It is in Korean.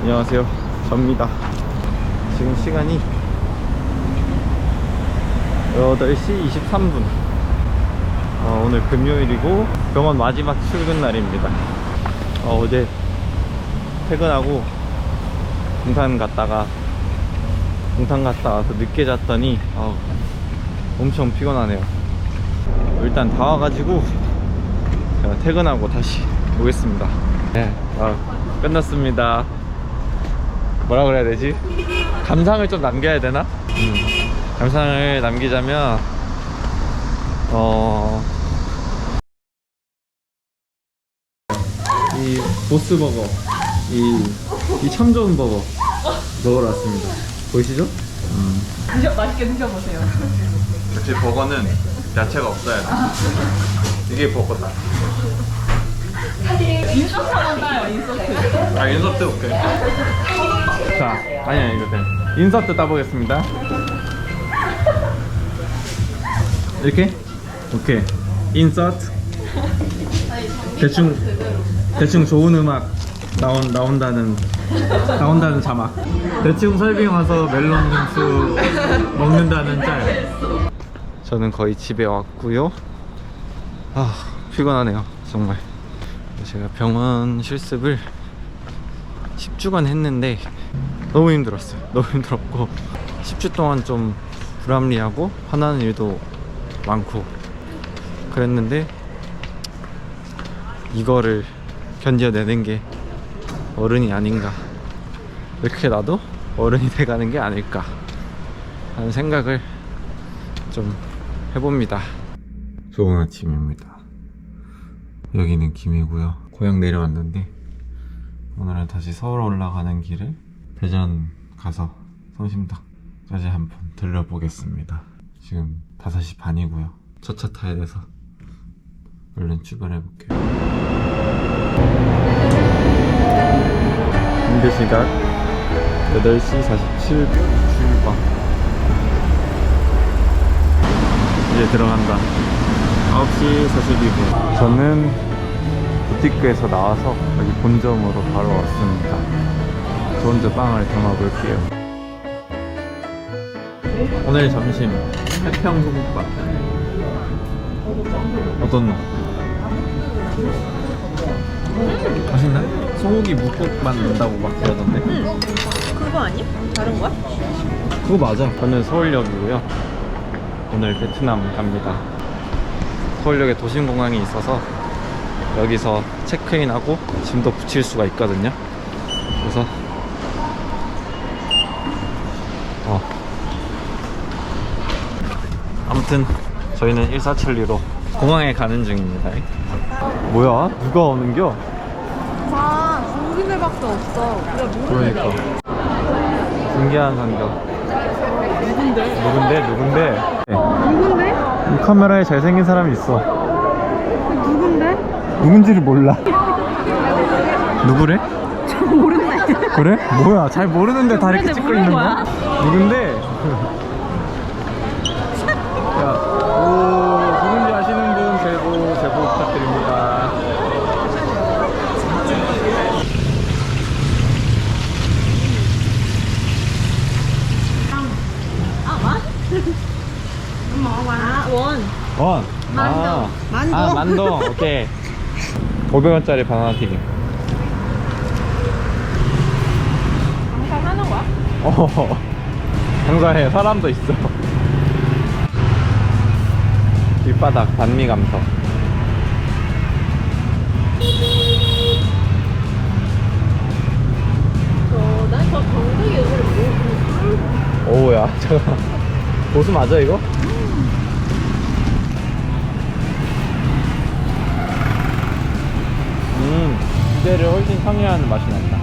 안녕하세요. 접니다. 지금 시간이 8시 23분. 어, 오늘 금요일이고 병원 마지막 출근 날입니다. 어, 어제 퇴근하고 동탄 갔다가 동탄 갔다 와서 늦게 잤더니 아우, 엄청 피곤하네요. 일단 다 와가지고 퇴근하고 다시 오겠습니다. 네, 아, 끝났습니다. 뭐라 그래야 되지? 감상을 좀 남겨야 되나? 음, 감상을 남기자면 어. 이 보스버거 이, 이 참 좋은 버거 먹으러 왔습니다 보이시죠? 음. 드셔, 맛있게 드셔보세요. 역시 버거는 야채가 없어야 돼 이게 버거다 인서트 한번 따요, 인서트. 아 인서트 오케이 자 아니야 이거 돼 인서트 따보겠습니다. 이렇게? 오케이. 인서트. 대충 대충 좋은 음악 나온 나온다는 나온다는 자막. 대충 설빙 와서 멜론 빙수 먹는다는 짤. 저는 거의 집에 왔고요. 아 피곤하네요 정말. 제가 병원 실습을 10주간 했는데 너무 힘들었어요. 너무 힘들었고 10주 동안 좀 불합리하고 화나는 일도 많고 그랬는데 이거를 견뎌내는 게 어른이 아닌가 이렇게 나도 어른이 돼가는 게 아닐까 하는 생각을 좀 해봅니다. 좋은 아침입니다. 여기는 김해고요. 고향 내려왔는데 오늘은 다시 서울 올라가는 길에 대전 가서 성심당까지 한번 들려보겠습니다. 지금 5시 반이고요. 첫 차 타야 돼서 얼른 출발해볼게요. 현재 시각 8시 47분 출발. 이제 들어간다. 9시 42분. 저는 부티크에서 나와서 여기 본점으로 바로 왔습니다. 저 혼자 빵을 담아볼게요. 오늘 점심 해평 소국밥. 어떤 맛? 맛있나? 소고기 묵국만 넣는다고 막 그러던데. 그거 아니야? 다른 거야? 그거 맞아. 저는 서울역이고요. 오늘 베트남 갑니다. 서울역에 도심공항이 있어서 여기서 체크인하고 짐도 붙일 수가 있거든요. 그래서 아무튼 저희는 147리로 공항에 가는 중입니다. 뭐야? 누가 오는겨? 아, 공기들밖에 없어. 그러니까 신기한 광경. 누군데? 누군데? 누군데? 누군데? 이 카메라에 잘생긴 사람이 있어. 누군데? 누군지를 몰라. 누구래? 모르네. 그래? 뭐야? 잘 모르는데 다 이렇게 찍고 있는? 거야? 누군데? 야, 오, 누군지 아시는 분 제보, 제보 부탁드립니다. 아, 원. 원. 만동. 아, 만동. 아, 만동. 오케이. 500원짜리 바나나 튀김. 장사 하는 거야? 어, 장사해. 사람도 있어. 길바닥 반미 감성. 저, 난저 정석이 요새 뭐, 오야, 저 보수 맞아 이거? 음, 기대를 훨씬 상회하는 맛이 난다.